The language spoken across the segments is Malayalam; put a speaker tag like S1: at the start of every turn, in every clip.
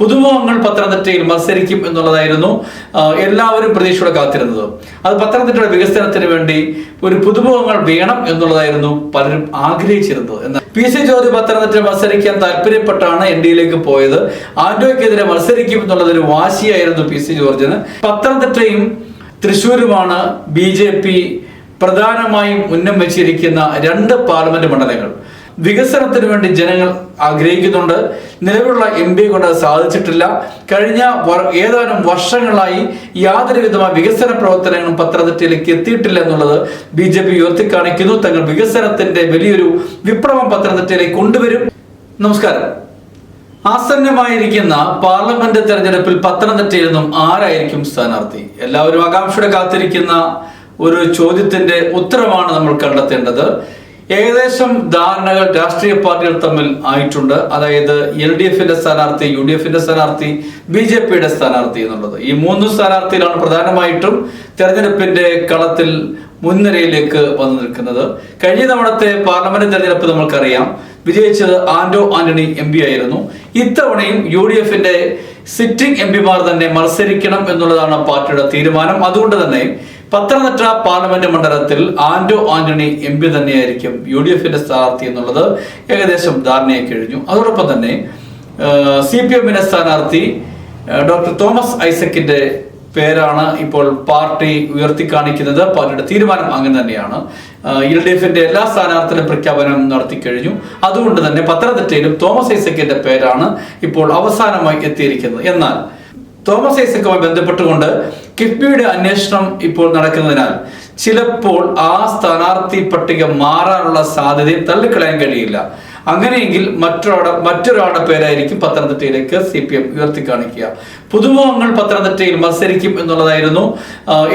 S1: പുതുമുഖങ്ങൾ പത്തനംതിട്ടയിൽ മത്സരിക്കും എന്നുള്ളതായിരുന്നു എല്ലാവരും പ്രതീക്ഷയോടെ കാത്തിരുന്നത്. അത് പത്തനംതിട്ടയുടെ വികസനത്തിന് വേണ്ടി ഒരു പുതുമുഖങ്ങൾ വേണം എന്നുള്ളതായിരുന്നു പലരും ആഗ്രഹിച്ചിരുന്നത്. എന്നാൽ പി സി ജോർജ് പത്തനംതിട്ട മത്സരിക്കാൻ താല്പര്യപ്പെട്ടാണ് എൻ ഡിയിലേക്ക് പോയത്. ആന്റോയ്ക്കെതിരെ മത്സരിക്കും എന്നുള്ളതൊരു വാശിയായിരുന്നു പി സി ജോർജിന്. പത്തനംതിട്ടയും തൃശ്ശൂരുമാണ് ബി ജെ പി പ്രധാനമായും ഉന്നം വെച്ചിരിക്കുന്ന രണ്ട് പാർലമെന്റ് മണ്ഡലങ്ങൾ. വികസനത്തിന് വേണ്ടി ജനങ്ങൾ ആഗ്രഹിക്കുന്നുണ്ട്. നിലവിലുള്ള എം പി കൊണ്ട് സാധിച്ചിട്ടില്ല. കഴിഞ്ഞ ഏതാനും വർഷങ്ങളായി യാതൊരു വിധമായ വികസന പ്രവർത്തനങ്ങളും പത്തനംതിട്ടയിലേക്ക് എത്തിയിട്ടില്ല എന്നുള്ളത് ബി ജെ പി ഉയർത്തിക്കാണിക്കുന്നു. തങ്ങൾ വികസനത്തിന്റെ വലിയൊരു വിപ്ലവം പത്തനംതിട്ടയിലേക്ക് കൊണ്ടുവരും. നമസ്കാരം. ആസന്നമായിരിക്കുന്ന പാർലമെന്റ് തെരഞ്ഞെടുപ്പിൽ പത്തനംതിട്ടയിൽ നിന്നും ആരായിരിക്കും സ്ഥാനാർത്ഥി? എല്ലാവരും ആകാംക്ഷയുടെ കാത്തിരിക്കുന്ന ഒരു ചോദ്യത്തിന്റെ ഉത്തരമാണ് നമ്മൾ കണ്ടെത്തേണ്ടത്. ഏകദേശം ധാരണകൾ രാഷ്ട്രീയ പാർട്ടികൾ തമ്മിൽ ആയിട്ടുണ്ട്. അതായത് എൽ ഡി എഫിന്റെ സ്ഥാനാർത്ഥി യു ഡി എഫിന്റെ സ്ഥാനാർത്ഥി ബി ജെ പിയുടെ സ്ഥാനാർത്ഥി എന്നുള്ളത്. ഈ മൂന്ന് സ്ഥാനാർത്ഥികളാണ് പ്രധാനമായിട്ടും തെരഞ്ഞെടുപ്പിന്റെ കളത്തിൽ മുൻനിരയിലേക്ക് വന്നു നിൽക്കുന്നത്. കഴിഞ്ഞ തവണത്തെ പാർലമെന്റ് തെരഞ്ഞെടുപ്പ് നമ്മൾക്കറിയാം. വിജയിച്ചത് ആന്റോ ആന്റണി എം പി ആയിരുന്നു. ഇത്തവണയും യു ഡി എഫിന്റെ സിറ്റിംഗ് എം പിമാർ തന്നെ മത്സരിക്കണം എന്നുള്ളതാണ് പാർട്ടിയുടെ തീരുമാനം. അതുകൊണ്ട് തന്നെ പത്തനംതിട്ട പാർലമെന്റ് മണ്ഡലത്തിൽ ആന്റോ ആന്റണി എം പി തന്നെയായിരിക്കും യു ഡി എഫിന്റെ സ്ഥാനാർത്ഥി എന്നുള്ളത് ഏകദേശം ധാരണയായി കഴിഞ്ഞു. അതോടൊപ്പം തന്നെ സി പി എമ്മിന്റെ സ്ഥാനാർത്ഥി ഡോക്ടർ തോമസ് ഐസക്കിന്റെ പേരാണ് ഇപ്പോൾ പാർട്ടി ഉയർത്തി കാണിക്കുന്നത് പാർട്ടിയുടെ തീരുമാനം അങ്ങനെ തന്നെയാണ്. എൽ ഡി എഫിന്റെ എല്ലാ സ്ഥാനാർത്ഥികളും പ്രഖ്യാപനം നടത്തി കഴിഞ്ഞു. അതുകൊണ്ട് തന്നെ പത്തനംതിട്ടയിലും തോമസ് ഐസക്കിന്റെ പേരാണ് ഇപ്പോൾ അവസാനമായി എത്തിയിരിക്കുന്നത്. എന്നാൽ തോമസ് ഐസക്കുമായി ബന്ധപ്പെട്ടുകൊണ്ട് കിഫ്ബിയുടെ അന്വേഷണം ഇപ്പോൾ നടക്കുന്നതിനാൽ ചിലപ്പോൾ ആ സ്ഥാനാർത്ഥി പട്ടിക മാറാനുള്ള സാധ്യതയും തള്ളിക്കളയാൻ കഴിയില്ല. അങ്ങനെയെങ്കിൽ മറ്റൊരാളുടെ മറ്റൊരാളുടെ പേരായിരിക്കും പത്തനംതിട്ടയിലേക്ക് സി പി എം ഉയർത്തി കാണിക്കുക. പുതുമുഖങ്ങൾ പത്തനംതിട്ടയിൽ മത്സരിക്കും എന്നുള്ളതായിരുന്നു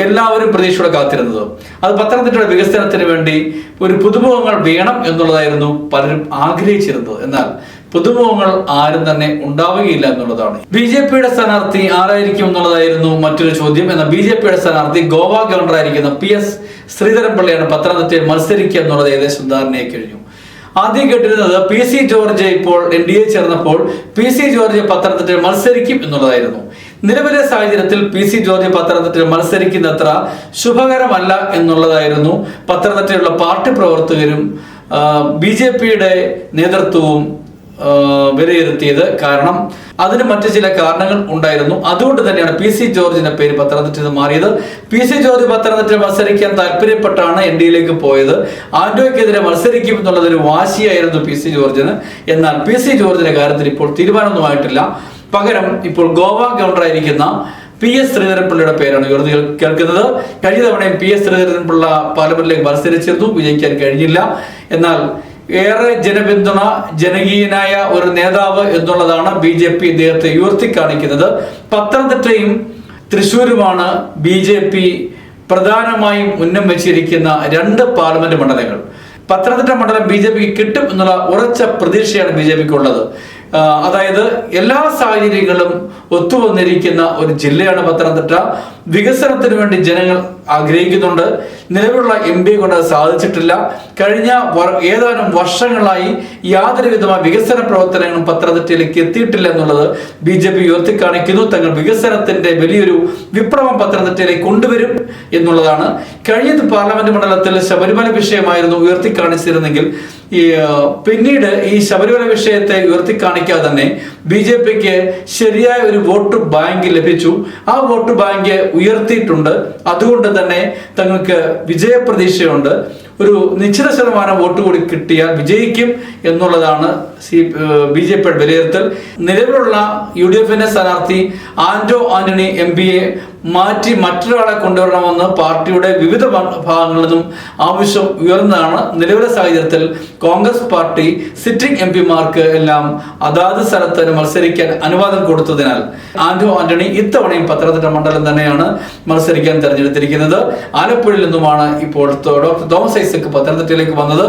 S1: എല്ലാവരും പ്രതീക്ഷയോടെ കാത്തിരുന്നത്. അത് പത്തനംതിട്ടയുടെ വികസനത്തിന് വേണ്ടി ഒരു പുതുമുഖങ്ങൾ വേണം എന്നുള്ളതായിരുന്നു പലരും ആഗ്രഹിച്ചിരുന്നത്. എന്നാൽ പുതുമുഖങ്ങൾ ആരും തന്നെ ഉണ്ടാവുകയില്ല എന്നുള്ളതാണ്. ബി ജെ പിയുടെ സ്ഥാനാർത്ഥി ആരായിരിക്കും എന്നുള്ളതായിരുന്നു മറ്റൊരു ചോദ്യം. എന്നാൽ ബി ജെ പിയുടെ സ്ഥാനാർത്ഥി ഗോവ ഗവർണർ ആയിരിക്കുന്ന പി എസ് ശ്രീധരൻപിള്ളയാണ് പത്തനംതിട്ടയിൽ മത്സരിക്കുക എന്നുള്ളത് ഏകദേശം ധാരണയായി കഴിഞ്ഞു. ആദ്യം കേട്ടിരുന്നത് പി സി ജോർജ് ഇപ്പോൾ എൻ ഡി എ ചേർന്നപ്പോൾ പി സി ജോർജ് പത്തനംതിട്ടയിൽ മത്സരിക്കും എന്നുള്ളതായിരുന്നു. നിലവിലെ സാഹചര്യത്തിൽ പി സി ജോർജ് പത്തനംതിട്ടയിൽ മത്സരിക്കുന്നത്ര ശുഭകരമല്ല എന്നുള്ളതായിരുന്നു പത്തനംതിട്ടയിലുള്ള പാർട്ടി പ്രവർത്തകരും ബി ജെ പിയുടെ നേതൃത്വവും വിലയിരുത്തിയത് കാരണം അതിന് മറ്റു ചില കാരണങ്ങൾ ഉണ്ടായിരുന്നു. അതുകൊണ്ട് തന്നെയാണ് പി സി ജോർജിന്റെ പേര് പത്തനംതിട്ടയിൽ നിന്ന് മാറിയത്. പി സി ജോർജ് പത്തനംതിട്ട മത്സരിക്കാൻ താല്പര്യപ്പെട്ടാണ് എൻ ഡിയിലേക്ക് പോയത്. ആന്റോയ്ക്കെതിരെ മത്സരിക്കും എന്നുള്ളതൊരു വാശിയായിരുന്നു പി സി ജോർജിന്. എന്നാൽ പി സി ജോർജിന്റെ കാര്യത്തിൽ ഇപ്പോൾ തീരുമാനമൊന്നുമായിട്ടില്ല പകരം ഇപ്പോൾ ഗോവ ഗവർണറായിരിക്കുന്ന പി എസ് ശ്രീധരൻപിള്ളയുടെ പേരാണ് ഉയർന്നു കേൾക്കുന്നത്. കഴിഞ്ഞ തവണയും പി എസ് ശ്രീധരൻപിള്ള പാർലമെന്റിലേക്ക് മത്സരിച്ചിരുന്നു. വിജയിക്കാൻ കഴിഞ്ഞില്ല. എന്നാൽ ഏറെ ജനപിന്തുണ ജനകീയനായ ഒരു നേതാവ് എന്നുള്ളതാണ് ബി ജെ പി ഇദ്ദേഹത്തെ ഉയർത്തി കാണിക്കുന്നത് പത്തനംതിട്ടയും തൃശ്ശൂരുമാണ് ബി ജെ പി പ്രധാനമായും ഉന്നം വെച്ചിരിക്കുന്ന രണ്ട് പാർലമെന്റ് മണ്ഡലങ്ങൾ. പത്തനംതിട്ട മണ്ഡലം ബി ജെ പിക്ക് കിട്ടും എന്നുള്ള ഉറച്ച പ്രതീക്ഷയാണ് ബി ജെ പിക്ക് ഉള്ളത് അതായത് എല്ലാ സാഹചര്യങ്ങളും ഒത്തുവന്നിരിക്കുന്ന ഒരു ജില്ലയാണ് പത്തനംതിട്ട. വികസനത്തിന് വേണ്ടി ജനങ്ങൾ ആഗ്രഹിക്കുന്നുണ്ട്. നിലവിലുള്ള എം പി കൊണ്ട് സാധിച്ചിട്ടില്ല. കഴിഞ്ഞ ഏതാനും വർഷങ്ങളായി യാതൊരു വിധമായ വികസന പ്രവർത്തനങ്ങളും പത്തനംതിട്ടയിലേക്ക് എത്തിയിട്ടില്ല എന്നുള്ളത് ബി ജെ പി ഉയർത്തിക്കാണിക്കുന്നു. തങ്ങൾ വികസനത്തിന്റെ വലിയൊരു വിപ്ലവം പത്തനംതിട്ടയിലേക്ക് കൊണ്ടുവരും എന്നുള്ളതാണ്. കഴിഞ്ഞ പാർലമെന്റ് മണ്ഡലത്തിൽ ശബരിമല വിഷയമായിരുന്നു ഉയർത്തിക്കാണിച്ചിരുന്നെങ്കിൽ ഈ പിന്നീട് ഈ ശബരിമല വിഷയത്തെ ഉയർത്തിക്കാണിക്കാതെ തന്നെ ബി ജെ പിക്ക് ശരിയായ ഒരു വോട്ട് ബാങ്ക് ലഭിച്ചു. ആ വോട്ട് ബാങ്ക് ഉയർത്തിയിട്ടുണ്ട്. അതുകൊണ്ട് തന്നെ തങ്ങൾക്ക് വിജയപ്രതീക്ഷയുണ്ട്. ഒരു നിശ്ചിത ശതമാനം വോട്ട് കൂടി കിട്ടിയാൽ വിജയിക്കും എന്നുള്ളതാണ് സി ബി ജെ പിയുടെ വിലയിരുത്തൽ. നിലവിലുള്ള യു ഡി എഫിന്റെ സ്ഥാനാർത്ഥി ആന്റോ ആന്റണി എം പിയെ മാറ്റി മറ്റൊരാളെ കൊണ്ടുവരണമെന്ന് പാർട്ടിയുടെ വിവിധ ഭാഗങ്ങളിൽ നിന്നും ആവശ്യം ഉയർന്നതാണ് നിലവിലെ സാഹചര്യത്തിൽ കോൺഗ്രസ് പാർട്ടി സിറ്റിംഗ് എം പിമാർക്ക് എല്ലാം അതാത് സ്ഥലത്ത് മത്സരിക്കാൻ അനുവാദം കൊടുത്തതിനാൽ ആന്റോ ആന്റണി ഇത്തവണയും പത്തനംതിട്ട മണ്ഡലം തന്നെയാണ് മത്സരിക്കാൻ തെരഞ്ഞെടുത്തിരിക്കുന്നത്. ആലപ്പുഴയിൽ നിന്നുമാണ് ഇപ്പോൾ ഡോക്ടർ തോമസ് ഐസക് പത്തനംതിട്ടയിലേക്ക് വന്നത്.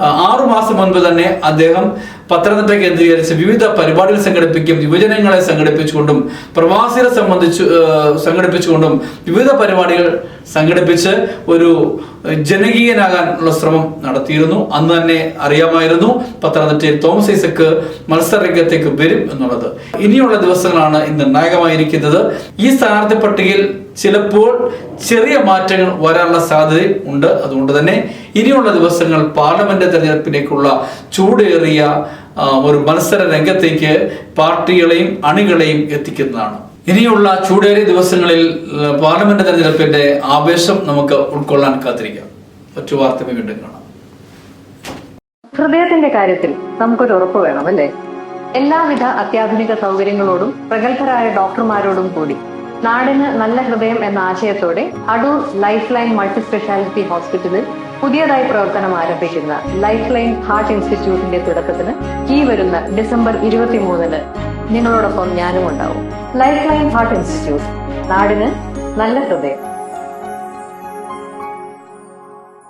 S1: ആറുമാസം ആറു മാസം മുൻപ് തന്നെ അദ്ദേഹം പത്തനംതിട്ട കേന്ദ്രീകരിച്ച് വിവിധ പരിപാടികൾ സംഘടിപ്പിക്കും യുവജനങ്ങളെ സംഘടിപ്പിച്ചുകൊണ്ടും പ്രവാസികളെ സംബന്ധിച്ച് സംഘടിപ്പിച്ചുകൊണ്ടും വിവിധ പരിപാടികൾ സംഘടിപ്പിച്ച് ഒരു ജനകീയനാകാനുള്ള ശ്രമം നടത്തിയിരുന്നു. അന്ന് തന്നെ അറിയാമായിരുന്നു പത്തനംതിട്ടയിൽ തോമസ് ഐസക്ക് മത്സര രംഗത്തേക്ക് വരും എന്നുള്ളത്. ഇനിയുള്ള ദിവസങ്ങളാണ് ഇന്ന് നിർണായകമായിരിക്കുന്നത് ഈ സ്ഥാനാർത്ഥി പട്ടികയിൽ ചിലപ്പോൾ ചെറിയ മാറ്റങ്ങൾ വരാനുള്ള സാധ്യത ഉണ്ട്. അതുകൊണ്ട് തന്നെ ഇനിയുള്ള ദിവസങ്ങൾ പാർലമെന്റ് തെരഞ്ഞെടുപ്പിലേക്കുള്ള ചൂടേറിയ ഒരു മത്സര രംഗത്തേക്ക് പാർട്ടികളെയും അണികളെയും എത്തിക്കുന്നതാണ്. ഇനിയുള്ള ചൂടേറിയ ദിവസങ്ങളിൽ പാർലമെന്റ് തെരഞ്ഞെടുപ്പിന്റെ ആവേശം നമുക്ക് ഉൾക്കൊള്ളാൻ കാത്തിരിക്കാം. മറ്റു വാർത്ത വീണ്ടും കാണാം.
S2: ഹൃദയത്തിന്റെ കാര്യത്തിൽ നമുക്കൊരു ഉറപ്പ് വേണം അല്ലേ? എല്ലാവിധ അത്യാധുനിക സൗകര്യങ്ങളോടും പ്രഗത്ഭരായ ഡോക്ടർമാരോടും കൂടി നാടിന് നല്ല ഹൃദയം എന്ന ആശയത്തോടെ Adoor life line multi speciality ഹോസ്പിറ്റലിൽ പുതിയതായി പ്രവർത്തനം ആരംഭിക്കുന്ന ലൈഫ് ലൈൻ ഹാർട്ട് ഇൻസ്റ്റിറ്റ്യൂട്ടിന്റെ തുടക്കത്തിന് ഈ വരുന്ന ഡിസംബർ ഇരുപത്തിമൂന്നിന് നിങ്ങളോടൊപ്പം ഞാനും ഉണ്ടാവും ലൈഫ് ലൈൻ ഹാർട്ട് ഇൻസ്റ്റിറ്റ്യൂട്ട് നാടിന് നല്ല ഹൃദയം.